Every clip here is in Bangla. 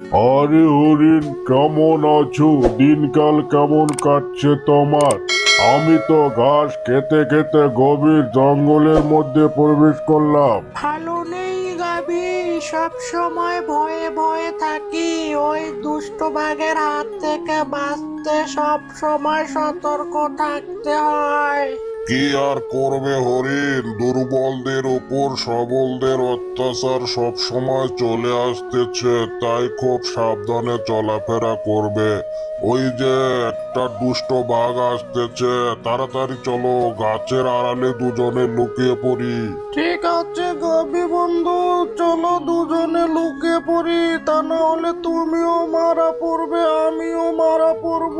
আরে হরিণ, কেমন আছো? দিনকাল কেমন কাটছে তোমার? আমি তো ঘাস খেতে খেতে গভীর জঙ্গলের মধ্যে প্রবেশ করলাম। ভালো নেই গাবি সব সময় ভয়ে ভয়ে থাকি। ওই দুষ্ট বাঘের হাত থেকে বাঁচতে সব সময় সতর্ক থাকতে হয়। কি আর করবে হরিণ? দুর্বলদের উপর সবলদের অত্যাচার সব সময় চলে আসতেছে, তাই খুব সাবধানে চলাফেরা করবে। ওই যে একটা দুষ্ট বাঘ আসতেছে, তাড়াতাড়ি চলো, গাছের আড়ালে দুজনে লুকিয়ে পড়ি। ঠিক আছে গবি বন্ধু, চলো দুজনে লুকিয়ে পড়ি, তা না হলে তুমিও মারা পড়বে, আমিও মারা পড়ব।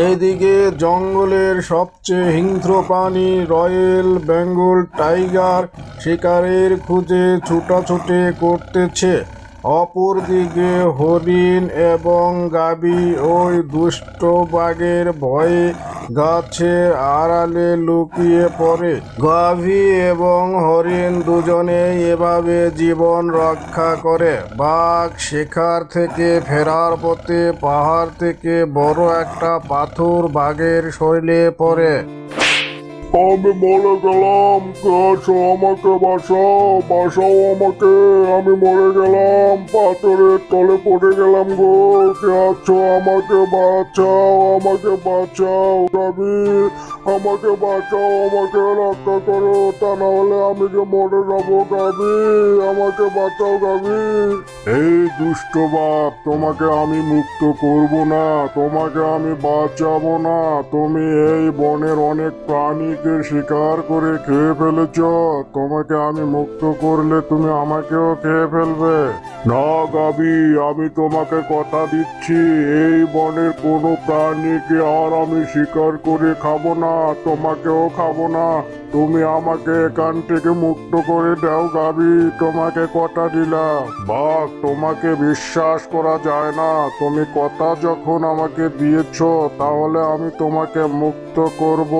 এইদিকে জঙ্গলের সবচেয়ে হিংস্র প্রাণী রয়েল বেঙ্গল টাইগার শিকারের খুঁজে ছুটাছুটি করতেছে। অপরদিকে হরিণ এবং গাবি ওই দুষ্ট বাঘের ভয়ে গাছের আড়ালে লুকিয়ে পড়ে। গাভী এবং হরিণ দুজনে এভাবে জীবন রক্ষা করে। বাঘ শিকার থেকে ফেরার পথে পাহাড় থেকে বড় একটা পাথর বাঘের শরীরে পড়ে। আমি মরে গেলাম আসো আমাকে বাঁচাও বাঁচাও আমাকে, আমি মরে গেলাম, পাথরের তলে পড়ে গেলাম গো। কে আছো আমাকে বাঁচাও আমাকে বাঁচাও গাবি আমাকে বাঁচাও, আমাকে রক্ষা করো, তা না হলে আমি যে মরে যাব গাবি আমাকে বাঁচাও গাবি এই দুষ্ট বাপ, তোমাকে আমি মুক্ত করব না, তোমাকে আমি বাঁচাবো না। তুমি এই বনের অনেক প্রাণীকে শিকার করে খেয়ে ফেলেছ। তোমাকে আমি মুক্ত করলে তুমি আমাকেও খেয়ে ফেলবে। না, গাবি, আমি তোমাকে কথা দিচ্ছি। এই বনের কোনো প্রাণীকে আর আমি শিকার করে খাব না, তোমাকেও খাব না। তুমি আমাকে এখান থেকে মুক্ত করে দাও, গাবি, তোমাকে কথা দিলাম। বাঘ, তোমাকে বিশ্বাস করা যায় না। তুমি কথা যখন আমাকে দিয়েছ, তাহলে আমি তোমাকে মুক্ত করব।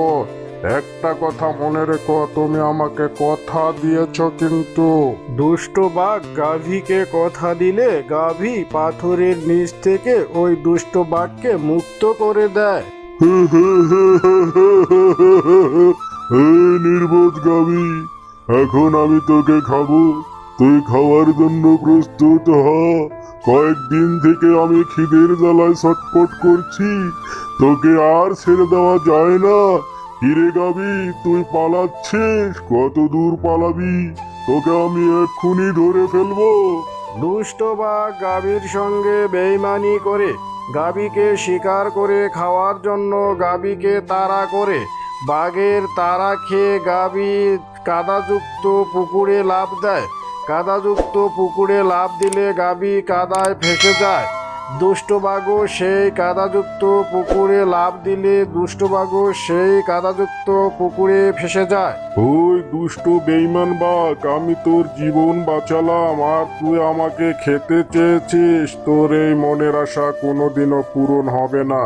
একটা কথা মনে রেখো তুমি আমাকে কথা দিয়েছ কিন্তু। দুষ্ট বাঘ গাভীকে কথা দিলে গাভী পাথরের নিচ থেকে ওই দুষ্ট বাঘকে মুক্ত করে দেয়। নির্বোধ গাবি এখন আমি তোকে খাব। তুই খাওয়ার জন্য প্রস্তুত হ। কয়েকদিন থেকে আমি খিদের জ্বালায় ছটফট করছি। তোকে আর ছেড়ে দেওয়া যায় না। কিরে গাবি তুই পালাচ্ছিস, কত দূর পালাবি? তোকে আমি এক্ষুনি ধরে ফেলব। দুষ্ট বাঘ গাভীর সঙ্গে বেইমানি করে, গাভীকে শিকার করে খাওয়ার জন্য গাভীকে তাড়া করে, বাঘের তারা খেয়ে গাভী কাদাযুক্ত পুকুরে লাফ দেয়। কাদাযুক্ত পুকুরে লাফ দিলে গাভী কাদায় ফেসে যায়। দুষ্টবাগও সেই কাদাযুক্ত পুকুরে লাফ দিলে দুষ্টবাগও সেই কাদাযুক্ত পুকুরে ফেসে যায়। ওই দুষ্ট বেইমান বাঘ, আমি তোর জীবন বাঁচালাম, আর তুই আমাকে খেতে চেয়েছিস, তোর এই মনের আশা কোনোদিনও পূরণ হবে না।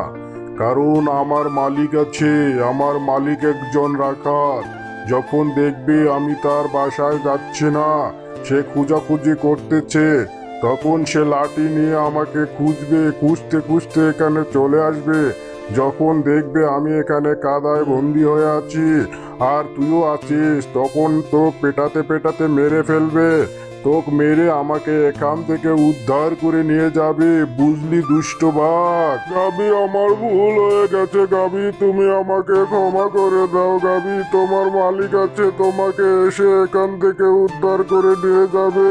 কারণ আমার মালিক আছে, আমার মালিক একজন রাখাল। যখন দেখবে আমি তার বাসায় যাচ্ছি না, সে খুঁজাখুঁজি করতেছে তখন সে লাঠি নিয়ে আমাকে খুঁজবে, খুঁজতে খুঁজতে এখানে চলে আসবে। যখন দেখবে আমি এখানে কাদায় বন্দি হয়ে আছি, আর তুইও আছিস, তখন তো পেটাতে পেটাতে মেরে ফেলবে। তোক মেরে আমাকে এখান থেকে উদ্ধার করে নিয়ে যাবে, বুঝলি দুষ্ট বাঘ? গাবি, আমার ভুল হয়ে গেছে, গাবি, তুমি আমাকে ক্ষমা করে দাও, গাবি, তোমার মালিক আছে, তোমাকে এসে এখান থেকে উদ্ধার করে নিয়ে যাবে।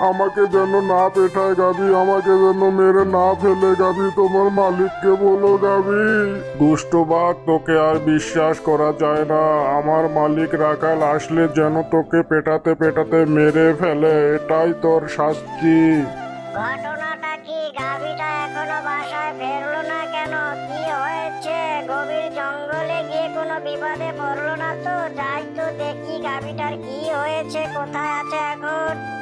আমাকে যেন না পেটায় গাবি, আমাকে যেন মেরে না ফেলে গাবি, তোমার মালিককে বলো গাবি। দুষ্ট বাঘ, তোকে আর বিশ্বাস করা যায় না। আমার মালিক রাখাল আসলে যেন তোকে পেটাতে পেটাতে মেরে ফেলে, এটাই তোর শাস্তি। কোথায় আছে এখন?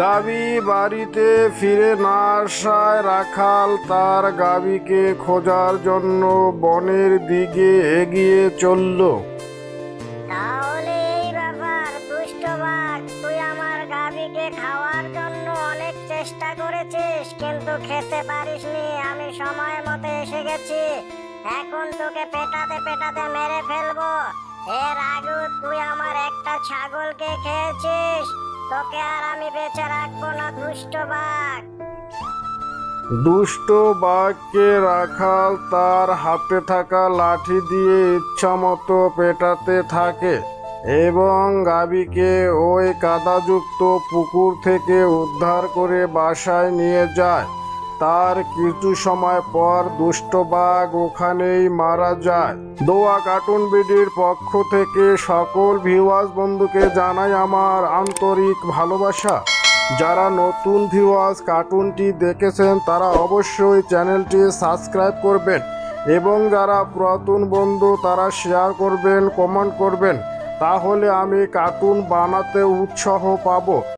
গাবি বাড়িতে ফিরে না আসায় রাখাল তার গাবিকে খোঁজার জন্য বনের দিকে এগিয়ে চলল। তুই আমার খাওয়ার জন্য অনেক চেষ্টা করেছিস, কিন্তু খেতে পারিসনি। আমি সময় মতো এসে গেছি। এখন তোকে পেটাতে পেটাতে মেরে ফেলব। এর আগে তুই আমার একটা ছাগলকে খেয়েছিস। তোকে আমি বেঁচে রাখব না দুষ্ট বাঘ। দুষ্ট বাঘকে রাখাল তার হাতে থাকা লাঠি দিয়ে ইচ্ছামতো পেটাতে থাকে এবং গাবিকে ওই কাদাযুক্ত পুকুর থেকে উদ্ধার করে বাসায় নিয়ে যায়। তার কিছু সময় পর দুষ্ট বাঘ ওখানেই মারা যায়। দোয়া কার্টুন বিডির পক্ষ থেকে সকল ভিউয়ার্স বন্ধুকে জানাই আমার আন্তরিক ভালোবাসা। যারা নতুন ভিউয়ার্স কার্টুনটি দেখেছেন, তারা অবশ্যই চ্যানেলটি সাবস্ক্রাইব করবেন এবং যারা পুরাতন বন্ধু, তারা শেয়ার করবেন কমেন্ট করবেন। তাহলে আমি কার্টুন বানাতে উৎসাহ পাবো।